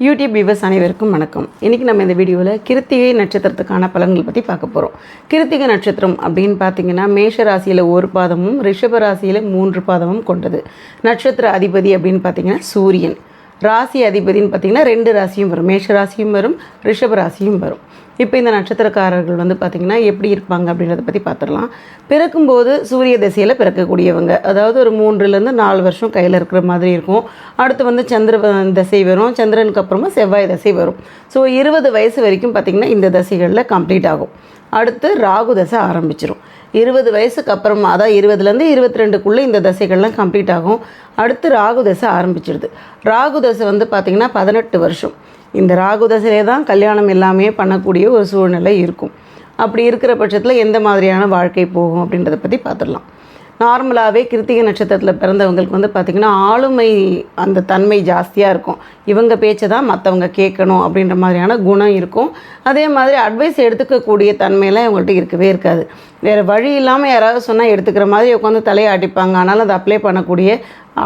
YouTube viewers அனைவருக்கும் வணக்கம். இன்றைக்கி நம்ம இந்த வீடியோவில் கிருத்திகை நட்சத்திரத்துக்கான பலன்கள் பற்றி பார்க்க போகிறோம் கிருத்திகை நட்சத்திரம் அப்படின்னு பார்த்தீங்கன்னா மேஷ ராசியில் ஒரு பாதமும் ரிஷப ராசியில் மூன்று பாதமும் கொண்டது. நட்சத்திர அதிபதி அப்படின்னு பார்த்தீங்கன்னா சூரியன். ராசி அதிபதின்னு பார்த்தீங்கன்னா ரெண்டு ராசியும் வரும். மேஷ ராசியும் வரும் ரிஷப ராசியும் வரும். இப்போ இந்த நட்சத்திரக்காரர்கள் வந்து பார்த்திங்கன்னா எப்படி இருப்பாங்க அப்படின்றத பற்றி பார்த்துடலாம். பிறக்கும்போது சூரிய திசையில் பிறக்கக்கூடியவங்க. அதாவது ஒரு மூன்றுலேருந்து நாலு வருஷம் கையில் இருக்கிற மாதிரி இருக்கும். அடுத்து வந்து சந்திர திசை வரும். சந்திரனுக்கு அப்புறமா செவ்வாய் திசை வரும். ஸோ இருபது வயசு வரைக்கும் பார்த்திங்கன்னா இந்த தசைகளில் கம்ப்ளீட் ஆகும். அடுத்து ராகு தசை ஆரம்பிச்சிடும் இருபது வயசுக்கு அப்புறமா அதாவது இருபதுலேருந்து இருபத்தி ரெண்டுக்குள்ளே இந்த தசைகள்லாம் கம்ப்ளீட் ஆகும். அடுத்து ராகு தசை ஆரம்பிச்சிடுது ராகு தசை வந்து பார்த்திங்கன்னா பதினெட்டு வருஷம். இந்த ராகு தசையிலே தான் கல்யாணம் எல்லாமே பண்ணக்கூடிய ஒரு சூழ்நிலை இருக்கும். அப்படி இருக்கிற பட்சத்தில் எந்த மாதிரியான வாழ்க்கை போகும் அப்படின்றத பற்றி பார்த்துடலாம் நார்மலாகவே கிருத்திகை நட்சத்திரத்தில் பிறந்தவங்களுக்கு வந்து பார்த்திங்கன்னா ஆளுமை அந்த தன்மை ஜாஸ்தியாக இருக்கும். இவங்க பேச்சை தான் மற்றவங்க கேட்கணும் அப்படின்ற மாதிரியான குணம் இருக்கும். அதே மாதிரி அட்வைஸ் எடுத்துக்கக்கூடிய தன்மையெல்லாம் இவங்கள்ட்ட இருக்கவே இருக்காது. வேறு வழி இல்லாமல் யாராவது சொன்னால் எடுத்துக்கிற மாதிரி உட்காந்து தலையை அடிப்பாங்க. ஆனாலும் அதை அப்ளை பண்ணக்கூடிய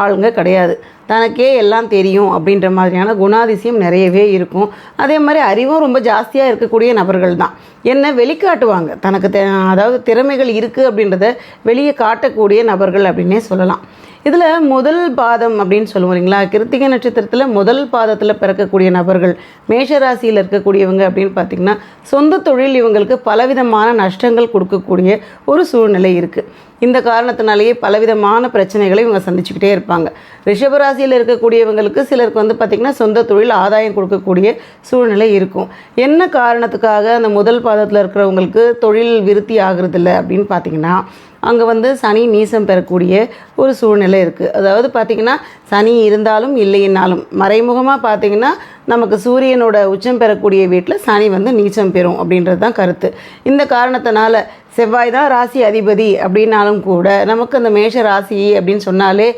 ஆளுங்க கிடையாது. தனக்கே எல்லாம் தெரியும் அப்படின்ற மாதிரியான குணாதிசயம் நிறையவே இருக்கும். அதே மாதிரி அறிவும் ரொம்ப ஜாஸ்தியாக இருக்கக்கூடிய நபர்கள் தான். என்ன வெளிக்காட்டுவாங்க? தனக்கு அதாவது திறமைகள் இருக்குது அப்படின்றத வெளியே காட்டக்கூடிய நபர்கள் அப்படின்னே சொல்லலாம். இதில் முதல் பாதம் அப்படின்னு சொல்லுவோம் இல்லைங்களா? கிருத்திகை நட்சத்திரத்தில் முதல் பாதத்தில் பிறக்கக்கூடிய நபர்கள் மேஷராசியில் இருக்கக்கூடியவங்க அப்படின்னு பார்த்திங்கன்னா சொந்த தொழில் இவங்களுக்கு பலவிதமான நஷ்டங்கள் கொடுக்கக்கூடிய ஒரு சூழ்நிலை இருக்குது இந்த காரணத்தினாலேயே பலவிதமான பிரச்சனைகளை இவங்க சந்திச்சுக்கிட்டே இருப்பாங்க. ரிஷபராசியில் இருக்கக்கூடியவங்களுக்கு சிலருக்கு வந்து பார்த்திங்கன்னா சொந்த தொழில் ஆதாயம் கொடுக்கக்கூடிய சூழ்நிலை இருக்கும். என்ன காரணத்துக்காக அந்த முதல் பாதத்தில் இருக்கிறவங்களுக்கு தொழில் விருத்தி ஆகுறதில்ல அப்படின்னு பார்த்தீங்கன்னா அங்கே வந்து சனி நீசம் பெறக்கூடிய ஒரு சூழ்நிலை இருக்குது அதாவது பார்த்திங்கன்னா சனி இருந்தாலும் இல்லைன்னாலும் மறைமுகமாக பார்த்திங்கன்னா நமக்கு சூரியனோட உச்சம் பெறக்கூடிய வீட்டில் சனி வந்து நீச்சம் பெறும் அப்படின்றது தான் கருத்து. இந்த காரணத்தினால செவ்வாய் தான் ராசி அதிபதி அப்படின்னாலும் கூட நமக்கு அந்த மேஷ ராசி அப்படின்னு சொன்னாலே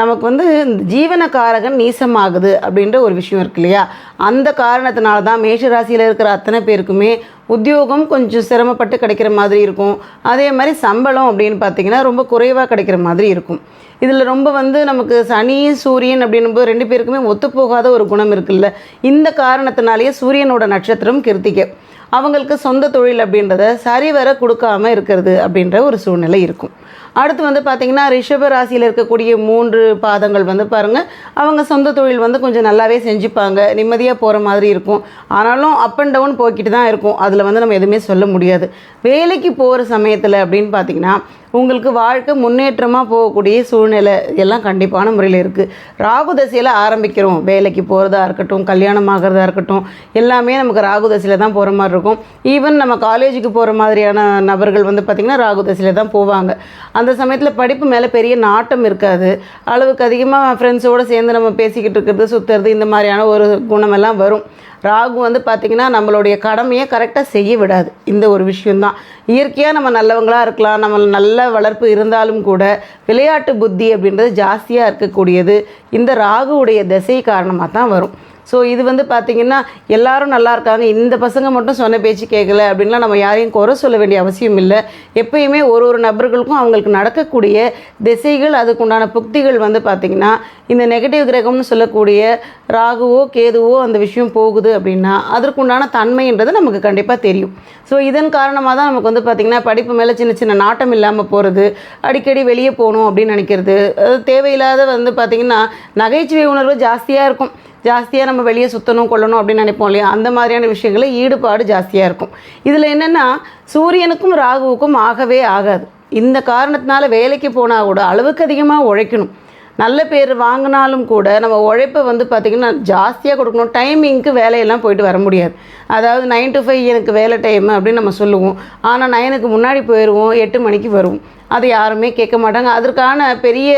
நமக்கு வந்து இந்த ஜீவனகாரகன் நீசமாகுது அப்படின்ற ஒரு விஷயம் இருக்கு இல்லையா? அந்த காரணத்தினால தான் மேஷ ராசியில் இருக்கிற அத்தனை பேருக்குமே உத்தியோகம் கொஞ்சம் சிரமப்பட்டு கிடைக்கிற மாதிரி இருக்கும். அதே மாதிரி சம்பளம் அப்படின்னு பார்த்தீங்கன்னா ரொம்ப குறைவாக கிடைக்கிற மாதிரி இருக்கும். இதில் ரொம்ப வந்து நமக்கு சனி சூரியன் அப்படின்னும்போது ரெண்டு பேருக்குமே ஒத்துப்போகாத ஒரு குணம் இருக்குல்ல. இந்த காரணத்தினாலேயே சூரியனோட நட்சத்திரம் கிருத்திகை. அவங்களுக்கு சொந்த தொழில் அப்படின்றத சரிவர கொடுக்காம இருக்கிறது அப்படின்ற ஒரு சூழ்நிலை இருக்கும். அடுத்து வந்து பார்த்திங்கன்னா ரிஷப ராசியில் இருக்கக்கூடிய மூன்று பாதங்கள் வந்து பாருங்கள் அவங்க சொந்த தொழில் வந்து கொஞ்சம் நல்லாவே செஞ்சுப்பாங்க. நிம்மதியாக போகிற மாதிரி இருக்கும். ஆனாலும் அப் அண்ட் டவுன் போய்கிட்டு தான் இருக்கும். அதில் வந்து நம்ம எதுவுமே சொல்ல முடியாது. வேலைக்கு போகிற சமயத்தில் அப்படின்னு பார்த்தீங்கன்னா உங்களுக்கு வாழ்க்கை முன்னேற்றமாக போகக்கூடிய சூழ்நிலை எல்லாம் கண்டிப்பான முறையில் இருக்குது ராகு தசையில் ஆரம்பிக்கிறோம். வேலைக்கு போகிறதா இருக்கட்டும் கல்யாணம் ஆகிறதா இருக்கட்டும் எல்லாமே நமக்கு ராகு தசையில் தான் போகிற மாதிரி இருக்கும். ஈவன் நம்ம காலேஜுக்கு போகிற மாதிரியான நபர்கள் வந்து பார்த்திங்கன்னா ராகு தசையில் தான் போவாங்க. அந்த அந்த சமயத்தில் படிப்பு மேலே பெரிய நாட்டம் இருக்காது. அளவுக்கு அதிகமாக ஃப்ரெண்ட்ஸோடு சேர்ந்து நம்ம பேசிக்கிட்டு இருக்கிறது சுற்றுறது இந்த மாதிரியான ஒரு குணமெல்லாம் வரும். ராகு வந்து பார்த்திங்கன்னா நம்மளுடைய கடமையை கரெக்டாக செய்ய விடாது. இந்த ஒரு விஷயந்தான் இயற்கையாக நம்ம நல்லவங்களாக இருக்கலாம் நம்ம நல்ல வளர்ப்பு இருந்தாலும் கூட விளையாட்டு புத்தி அப்படின்றது ஜாஸ்தியாக இருக்கக்கூடியது. இந்த ராகுவுடைய திசை காரணமாக தான் வரும். ஸோ இது வந்து பார்த்திங்கன்னா எல்லாரும் நல்லா இருக்காங்க. இந்த பசங்க மட்டும் சொன்ன பேச்சு கேட்கல அப்படின்லாம் நம்ம யாரையும் குறை சொல்ல வேண்டிய அவசியம் இல்லை. எப்பயுமே ஒரு ஒரு நபர்களுக்கும் அவங்களுக்கு நடக்கக்கூடிய திசைகள் அதுக்குண்டான புக்திகள் வந்து பார்த்திங்கன்னா இந்த நெகட்டிவ் கிரகம்னு சொல்லக்கூடிய ராகுவோ கேதுவோ அந்த விஷயம் போகுது அப்படின்னா அதற்குண்டான தன்மைன்றது நமக்கு கண்டிப்பாக தெரியும். ஸோ இதன் காரணமாக தான் நமக்கு வந்து பார்த்திங்கன்னா படிப்பு மேலே சின்ன சின்ன நாட்டம் இல்லாமல் போகிறது அடிக்கடி வெளியே போகணும் அப்படின்னு நினைக்கிறது அது தேவையில்லாத வந்து பார்த்திங்கன்னா நகைச்சுவை உணர்வு ஜாஸ்தியாக இருக்கும். ஜாஸ்தியாக நம்ம வெளியே சுற்றணும் கொள்ளணும் அப்படின்னு நினைப்போம் இல்லையா? அந்த மாதிரியான விஷயங்களில் ஈடுபாடு ஜாஸ்தியாக இருக்கும். இதில் என்னென்னா சூரியனுக்கும் ராகுவுக்கும் ஆகவே ஆகாது. இந்த காரணத்தினால வேலைக்கு போனால் கூட அளவுக்கு அதிகமாக உழைக்கணும். நல்ல பேர் வாங்கினாலும் கூட நம்ம உழைப்பை வந்து பார்த்திங்கன்னா ஜாஸ்தியாக கொடுக்கணும். டைமிங்க்கு வேலையெல்லாம் போயிட்டு வர முடியாது. அதாவது நைன் டு ஃபைவ் எனக்கு வேலை டைம் அப்படின்னு நம்ம சொல்லுவோம். ஆனால் நைனுக்கு முன்னாடி போயிடுவோம் எட்டு மணிக்கு வருவோம். அதை யாருமே கேட்க மாட்டாங்க. அதற்கான பெரிய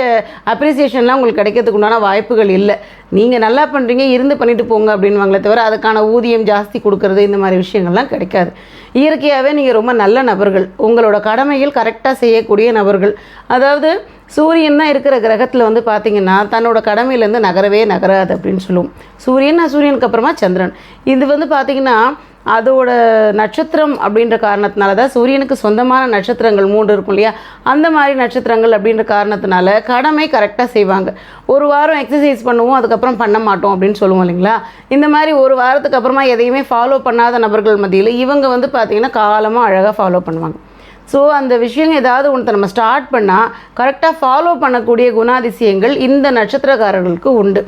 அப்ரிசியேஷன்லாம் உங்களுக்கு கிடைக்கிறதுக்கு உண்டான வாய்ப்புகள் இல்லை. நீங்கள் நல்லா பண்ணுறீங்க இருந்து பண்ணிட்டு போங்க அப்படின்வாங்களே தவிர அதுக்கான ஊதியம் ஜாஸ்தி கொடுக்கறது இந்த மாதிரி விஷயங்கள்லாம் கிடைக்காது. இயற்கையாகவே நீங்கள் ரொம்ப நல்ல நபர்கள். உங்களோட கடமையில் கரெக்டாக செய்யக்கூடிய நபர்கள். அதாவது சூரியன் தான் இருக்கிற கிரகத்தில் வந்து பார்த்திங்கன்னா தன்னோட கடமையிலேருந்து நகரவே நகராது அப்படின்னு சொல்லுவோம் சூரியன் சூரியனுக்கு அப்புறமா சந்திரன். இது வந்து பார்த்தீங்கன்னா அதோட நட்சத்திரம் அப்படின்ற காரணத்தினால தான் சூரியனுக்கு சொந்தமான நட்சத்திரங்கள் மூன்று இருக்கும் இல்லையா? அந்த மாதிரி நட்சத்திரங்கள் அப்படின்ற காரணத்தினால கடமை கரெக்டாக செய்வாங்க. ஒரு வாரம் எக்ஸசைஸ் பண்ணுவோம் அதுக்கப்புறம் பண்ண மாட்டோம் அப்படின்னு சொல்லுவோம் இல்லைங்களா? இந்த மாதிரி ஒரு வாரத்துக்கு அப்புறமா எதையுமே ஃபாலோ பண்ணாத நபர்கள் மத்தியில் இவங்க வந்து பார்த்திங்கன்னா காலமாக அழகாக ஃபாலோ பண்ணுவாங்க. ஸோ அந்த விஷயம் ஏதாவது ஒன்று நம்ம ஸ்டார்ட் பண்ணால் கரெக்டாக ஃபாலோ பண்ணக்கூடிய குணாதிசயங்கள் இந்த நட்சத்திரக்காரர்களுக்கு உண்டு.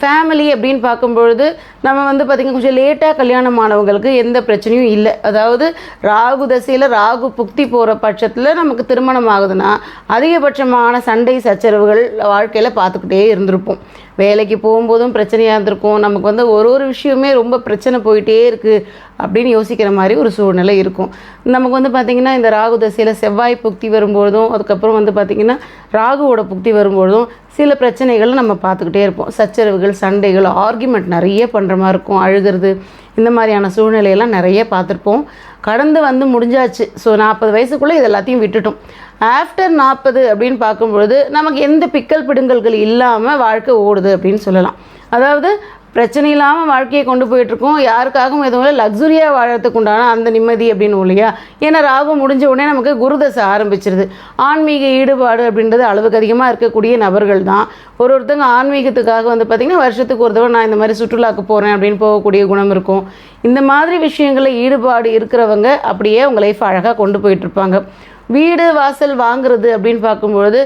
ஃபேமிலி அப்படின்னு பார்க்கும்பொழுது நம்ம வந்து பார்த்திங்கன்னா கொஞ்சம் லேட்டாக கல்யாணம் ஆனவங்களுக்கு எந்த பிரச்சனையும் இல்லை. அதாவது ராகு தசையில் ராகு புக்தி போகிற பட்சத்தில் நமக்கு திருமணம் ஆகுதுன்னா அதிகபட்சமான சண்டை சச்சரவுகள் வாழ்க்கையில் பார்த்துக்கிட்டே இருந்திருப்போம். வேலைக்கு போகும்போதும் பிரச்சனையாக இருந்திருக்கும். நமக்கு வந்து ஒரு ஒரு விஷயமே ரொம்ப பிரச்சனை போயிட்டே இருக்குது அப்படின்னு யோசிக்கிற மாதிரி ஒரு சூழ்நிலை இருக்கும். நமக்கு வந்து பார்த்திங்கன்னா இந்த ராகு தசையில் செவ்வாய் புக்தி வரும்பொழுதும் அதுக்கப்புறம் வந்து பார்த்திங்கன்னா ராகுவோட புக்தி வரும்பொழுதும் சில பிரச்சனைகளை நம்ம பார்த்துக்கிட்டே இருப்போம். சச்சரவுகள் சண்டைகள் ஆர்கியூமெண்ட் நிறைய பண்ணுற மாதிரி இருக்கும். அழுகிறது இந்த மாதிரியான சூழ்நிலையெல்லாம் நிறைய பார்த்துருப்போம். கடந்து வந்து முடிஞ்சாச்சு. ஸோ நாற்பது வயசுக்குள்ளே இது எல்லாத்தையும் விட்டுட்டோம். ஆஃப்டர் நாற்பது அப்படின்னு பார்க்கும்பொழுது நமக்கு எந்த பிக்கல் பிடுங்கல்கள் இல்லாமல் வாழ்க்கை ஓடுது அப்படின்னு சொல்லலாம். அதாவது பிரச்சனை இல்லாமல் வாழ்க்கையை கொண்டு போயிட்டுருக்கோம். யாருக்காகவும் எதுவும் இல்லை. லக்ஸுரியாக வாழறதுக்கு உண்டான அந்த நிம்மதி அப்படின்னு இல்லையா? ஏன்னா ராகு முடிஞ்ச உடனே நமக்கு குருதசை ஆரம்பிச்சிருது. ஆன்மீக ஈடுபாடு அப்படின்றது அளவுக்கு அதிகமாக இருக்கக்கூடிய நபர்கள் தான். ஒரு ஒருத்தங்க ஆன்மீகத்துக்காக வந்து பார்த்திங்கன்னா வருஷத்துக்கு ஒரு தடவை நான் இந்த மாதிரி சுற்றுலாக்கு போகிறேன் அப்படின்னு போகக்கூடிய குணம் இருக்கும். இந்த மாதிரி விஷயங்களில் ஈடுபாடு இருக்கிறவங்க அப்படியே அவங்க லைஃப் அழகாக கொண்டு போயிட்டுருப்பாங்க. வீடு வாசல் வாங்குறது அப்படின்னு பார்க்கும்பொழுது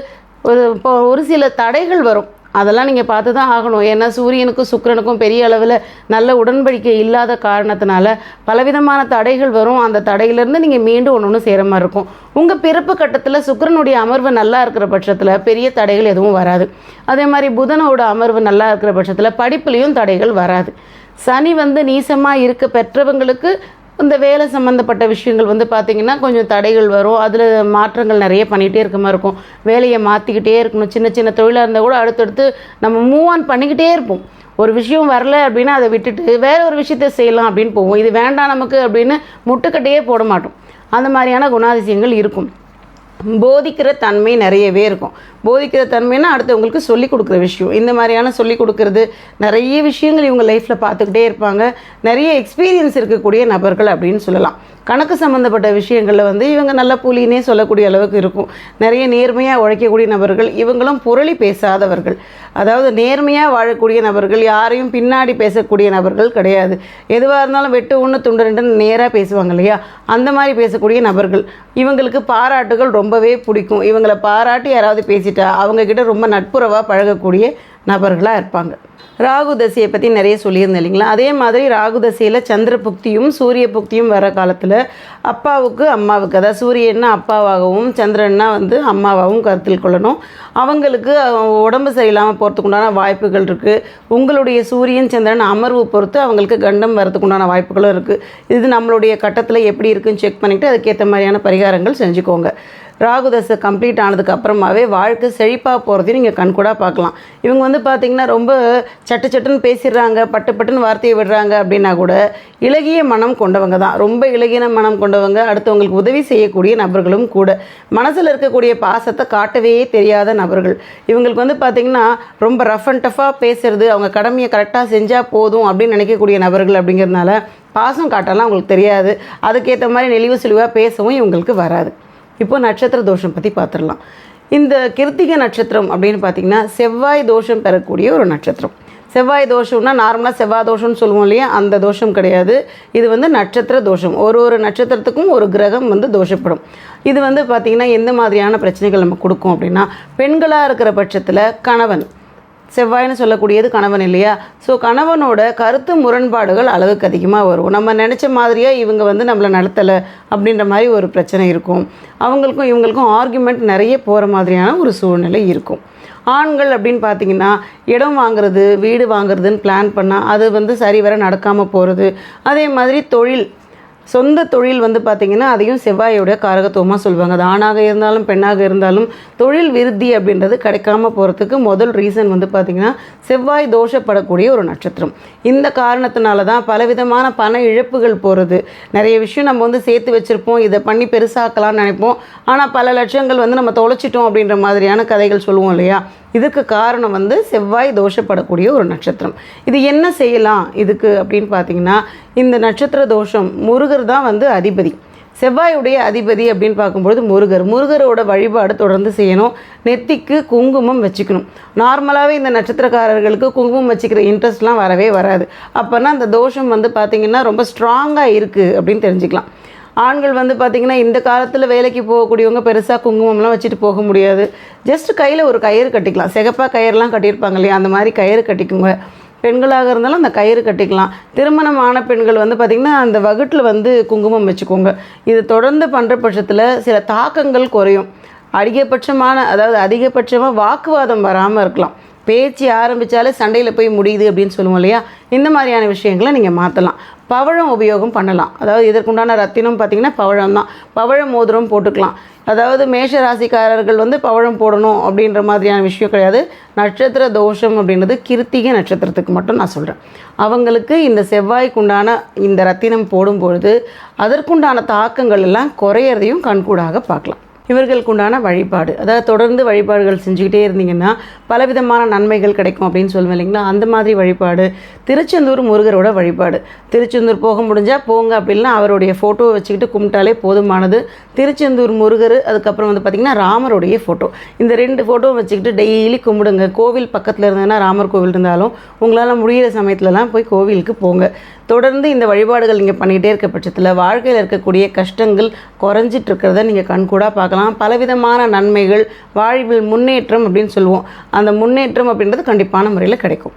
ஒரு இப்போ ஒரு சில தடைகள் வரும். அதெல்லாம் நீங்கள் பார்த்து தான் ஆகணும். ஏன்னா சூரியனுக்கும் சுக்கரனுக்கும் பெரிய அளவில் நல்ல உடன்படிக்கை இல்லாத காரணத்தினால பலவிதமான தடைகள் வரும். அந்த தடையிலேருந்து நீங்கள் மீண்டும் ஒன்று ஒன்று சேர மாதிரி இருக்கும். உங்கள் பிறப்பு கட்டத்தில் சுக்கரனுடைய அமர்வு நல்லா இருக்கிற பட்சத்தில் பெரிய தடைகள் எதுவும் வராது. அதே மாதிரி புதனோட அமர்வு நல்லா இருக்கிற பட்சத்தில் படிப்புலேயும் தடைகள் வராது. சனி வந்து நீசமாக இருக்க பெற்றவங்களுக்கு இந்த வேலை சம்மந்தப்பட்ட விஷயங்கள் வந்து பார்த்திங்கன்னா கொஞ்சம் தடைகள் வரும். அதில் மாற்றங்கள் நிறைய பண்ணிகிட்டே இருக்க மாதிரி இருக்கும். வேலையை மாற்றிக்கிட்டே இருக்கணும். சின்ன சின்ன தொழிலாக இருந்தால் கூட அடுத்தடுத்து நம்ம மூவ் ஆன் பண்ணிக்கிட்டே இருப்போம். ஒரு விஷயம் வரல அப்படின்னா அதை விட்டுட்டு வேற ஒரு விஷயத்த செய்யலாம் அப்படின்னு போவோம். இது வேண்டாம் நமக்கு அப்படின்னு முட்டுக்கட்டையே போட மாட்டோம். அந்த மாதிரியான குணாதிசயங்கள் இருக்கும். போதிக்கிற தன்மை நிறையவே இருக்கும். போதிக்கிற தன்மைன்னா அடுத்தவங்களுக்கு சொல்லிக் கொடுக்குற விஷயம். இந்த மாதிரியான சொல்லிக் கொடுக்கறது நிறைய விஷயங்கள் இவங்க லைஃப்பில் பார்த்துக்கிட்டே இருப்பாங்க. நிறைய எக்ஸ்பீரியன்ஸ் இருக்கக்கூடிய நபர்கள் அப்படின்னு சொல்லலாம். கணக்கு சம்மந்தப்பட்ட விஷயங்களில் வந்து இவங்க நல்ல புலினே சொல்லக்கூடிய அளவுக்கு இருக்கும். நிறைய நேர்மையாக உழைக்கக்கூடிய நபர்கள் இவங்களும் புரளி பேசாதவர்கள். அதாவது நேர்மையாக வாழக்கூடிய நபர்கள் யாரையும் பின்னாடி பேசக்கூடிய நபர்கள் கிடையாது. எதுவாக இருந்தாலும் வெட்டு ஒன்று துண்டு ரெண்டுன்னு நேராக பேசுவாங்க இல்லையா? அந்த மாதிரி பேசக்கூடிய நபர்கள். இவங்களுக்கு பாராட்டுகள் ரொம்பவே பிடிக்கும். இவங்களை பாராட்டி யாராவது பேசிட்டா அவங்கக்கிட்ட ரொம்ப நட்புறவாக பழகக்கூடிய நபர்களாக இருப்பாங்க. ராகு தசையை பற்றி நிறைய சொல்லியிருந்தேன் இல்லைங்களா? அதே மாதிரி ராகு தசையில் சந்திர புக்தியும் சூரிய புக்தியும் வர காலத்தில் அப்பாவுக்கு அம்மாவுக்கு அதாவது சூரியன்னா அப்பாவாகவும் சந்திரன்னா வந்து அம்மாவாகவும் கருத்தில் கொள்ளணும். அவங்களுக்கு உடம்பு சரியில்லாமல் போகிறதுக்கு உண்டான வாய்ப்புகள் இருக்குது உங்களுடைய சூரியன் சந்திரன் அமர்வு பொறுத்து அவங்களுக்கு கண்டம் வரதுக்கு உண்டான வாய்ப்புகளும் இருக்குது இது நம்மளுடைய கட்டத்தில் எப்படி இருக்குன்னு செக் பண்ணிவிட்டு அதுக்கேற்ற மாதிரியான பரிகாரங்கள் செஞ்சுக்கோங்க. ராகுதசை கம்ப்ளீட் ஆனதுக்கு அப்புறமாவே வாழ்க்கை செழிப்பாக போகிறதையும் நீங்கள் கண்கூடாக பார்க்கலாம். இவங்க வந்து பார்த்திங்கன்னா ரொம்ப சட்டு சட்டுன்னு பேசிடுறாங்க பட்டு பட்டுன்னு வார்த்தையை விடுறாங்க அப்படின்னா கூட இலகிய மனம் கொண்டவங்க தான். ரொம்ப இலகின மனம் கொண்டவங்க அடுத்தவங்களுக்கு உதவி செய்யக்கூடிய நபர்களும் கூட. மனசில் இருக்கக்கூடிய பாசத்தை காட்டவே தெரியாத நபர்கள். இவங்களுக்கு வந்து பார்த்திங்கன்னா ரொம்ப ரஃப் அண்ட் டஃப்பாக பேசுறது அவங்க கடமையை கரெக்டாக செஞ்சால் போதும் அப்படின்னு நினைக்கக்கூடிய நபர்கள் அப்படிங்கிறதுனால பாசம் காட்டலாம் அவங்களுக்கு தெரியாது. அதுக்கேற்ற மாதிரி நெளிவு செலிவாக பேசவும் இவங்களுக்கு வராது. இப்போ நட்சத்திர தோஷம் பற்றி பார்த்துடலாம். இந்த கிருத்திகை நட்சத்திரம் அப்படின்னு பார்த்தீங்கன்னா செவ்வாய் தோஷம் பெறக்கூடிய ஒரு நட்சத்திரம். செவ்வாய் தோஷம்னா நார்மலாக செவ்வாய் தோஷம்னு சொல்லுவோம் இல்லையா? அந்த தோஷம் கிடையாது. இது வந்து நட்சத்திர தோஷம். ஒரு ஒரு நட்சத்திரத்துக்கும் ஒரு கிரகம் வந்து தோஷப்படும். இது வந்து பார்த்திங்கன்னா எந்த மாதிரியான பிரச்சனைகள் நம்ம கொடுக்கும் அப்படின்னா பெண்களாக இருக்கிற பட்சத்தில் கணவன். செவ்வாய்னு சொல்லக்கூடியது கணவன் இல்லையா? ஸோ கணவனோட கருத்து முரண்பாடுகள் அளவுக்கு அதிகமாக வரும். நம்ம நினச்ச மாதிரியே இவங்க வந்து நம்மளை நடத்தலை அப்படின்ற மாதிரி ஒரு பிரச்சனை இருக்கும். அவங்களுக்கும் இவங்களுக்கும் ஆர்குமெண்ட் நிறைய போகிற மாதிரியான ஒரு சூழ்நிலை இருக்கும். ஆண்கள் அப்படின்னு பார்த்தீங்கன்னா இடம் வாங்குறது வீடு வாங்குறதுன்னு பிளான் பண்ணால் அது வந்து சரிவர நடக்காமல் போகிறது அதே மாதிரி தொழில் சொந்த தொழில் வந்து பார்த்திங்கன்னா அதையும் செவ்வாயோட காரகத்துவமாக சொல்லுவாங்க அது ஆணாக இருந்தாலும் பெண்ணாக இருந்தாலும் தொழில் விருத்தி அப்படின்றது கிடைக்காம போகிறதுக்கு முதல் ரீசன் வந்து பார்த்திங்கன்னா செவ்வாய் தோஷப்படக்கூடிய ஒரு நட்சத்திரம். இந்த காரணத்தினால தான் பலவிதமான பண இழப்புகள் போகிறது நிறைய விஷயம் நம்ம வந்து சேர்த்து வச்சுருப்போம். இதை பண்ணி பெருசாக்கலாம்னு நினைப்போம். ஆனால் பல லட்சங்கள் வந்து நம்ம தொலைச்சிட்டோம் அப்படின்ற மாதிரியான கதைகள் சொல்லுவோம் இல்லையா? இதுக்கு காரணம் வந்து செவ்வாய் தோஷப்படக்கூடிய ஒரு நட்சத்திரம். இது என்ன செய்யலாம்? இதுக்கு அப்படின்னு பார்த்தீங்கன்னா இந்த நட்சத்திர தோஷம் முருகர் தான் வந்து அதிபதி. செவ்வாயுடைய அதிபதி அப்படின்னு பார்க்கும்பொழுது முருகர். முருகரோட வழிபாடு தொடர்ந்து செய்யணும். நெத்திக்கு குங்குமம் வச்சுக்கணும். நார்மலாகவே இந்த நட்சத்திரக்காரர்களுக்கு குங்குமம் வச்சுக்கிற இன்ட்ரெஸ்ட்லாம் வரவே வராது. அப்போனா அந்த தோஷம் வந்து பார்த்திங்கன்னா ரொம்ப ஸ்ட்ராங்காக இருக்குது அப்படின்னு தெரிஞ்சுக்கலாம். ஆண்கள் வந்து பார்த்திங்கன்னா இந்த காலத்தில் வேலைக்கு போகக்கூடியவங்க பெருசாக குங்குமம்லாம் வச்சுட்டு போக முடியாது. ஜஸ்ட் கையில் ஒரு கயிறு கட்டிக்கலாம். சிகப்பாக கயிறுலாம் கட்டியிருப்பாங்க இல்லையா? அந்த மாதிரி கயிறு கட்டிக்குங்க. பெண்களாக இருந்தாலும் அந்த கயிறு கட்டிக்கலாம். திருமணம் ஆன பெண்கள் வந்து பார்த்திங்கன்னா அந்த வகுட்டில் வந்து குங்குமம் வச்சுக்கோங்க. இது தொடர்ந்து பண்ணுற பட்சத்தில் சில தாக்கங்கள் குறையும். அதிகபட்சமான அதாவது அதிகபட்சமாக வாக்குவாதம் வராமல் இருக்கலாம். பேச்சு ஆரம்பித்தாலே சண்டையில் போய் முடியுது அப்படின்னு சொல்லுவோம் இல்லையா? இந்த மாதிரியான விஷயங்களை நீங்கள் மாற்றலாம் பவழம் உபயோகம் பண்ணலாம். அதாவது இதற்குண்டான ரத்தினம் பார்த்திங்கன்னா பவழம் தான். பவழ மோதிரம் போட்டுக்கலாம். அதாவது மேஷ ராசிக்காரர்கள் வந்து பவழம் போடணும் அப்படின்ற மாதிரியான விஷயம் கிடையாது. நட்சத்திர தோஷம் அப்படின்றது கிருத்திகை நட்சத்திரத்துக்கு மட்டும் நான் சொல்கிறேன் அவங்களுக்கு இந்த செவ்வாய்க்குண்டான இந்த ரத்தினம் போடும்பொழுது அதற்குண்டான தாக்கங்கள் எல்லாம் குறையிறதையும் கண்கூடாக பார்க்கலாம். இவர்களுக்குண்டான வழிபாடு. அதாவது தொடர்ந்து வழிபாடுகள் செஞ்சுக்கிட்டே இருந்தீங்கன்னா பலவிதமான நன்மைகள் கிடைக்கும் அப்படின்னு சொல்லுவேன் இல்லைங்களா? அந்த மாதிரி வழிபாடு. திருச்செந்தூர் முருகரோட வழிபாடு. திருச்செந்தூர் போக முடிஞ்சால் போங்க அப்படின்னா அவருடைய ஃபோட்டோவை வச்சுக்கிட்டு கும்பிட்டாலே போதுமானது. திருச்செந்தூர் முருகர் அதுக்கப்புறம் வந்து பார்த்திங்கன்னா ராமருடைய ஃபோட்டோ இந்த ரெண்டு ஃபோட்டோவும் வச்சுக்கிட்டு டெய்லி கும்பிடுங்க. கோவில் பக்கத்தில் இருந்ததுன்னா ராமர் கோவில் இருந்தாலும் உங்களால் முடியிற சமயத்துலலாம் போய் கோவிலுக்கு போங்க. தொடர்ந்து இந்த வழிபாடுகள் நீங்கள் பண்ணிகிட்டே இருக்க பட்சத்தில் வாழ்க்கையில் இருக்கக்கூடிய கஷ்டங்கள் குறைஞ்சிட்டு இருக்கிறத நீங்கள் கண்கூடாக பார்க்கலாம். பலவிதமான நன்மைகள் வாழ்வில் முன்னேற்றம் அப்படின்னு சொல்லுவோம். அந்த முன்னேற்றம் அப்படின்றது கண்டிப்பான முறையில் கிடைக்கும்.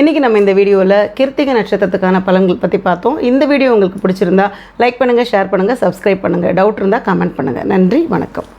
இன்றைக்கி நம்ம இந்த வீடியோவில் கிருத்திகை நட்சத்திரத்துக்கான பலன்கள் பற்றி பார்த்தோம். இந்த வீடியோ உங்களுக்கு பிடிச்சிருந்தா லைக் பண்ணுங்கள் ஷேர் பண்ணுங்கள் சப்ஸ்கிரைப் பண்ணுங்கள் டவுட் இருந்தால் கமெண்ட் பண்ணுங்கள் நன்றி வணக்கம்.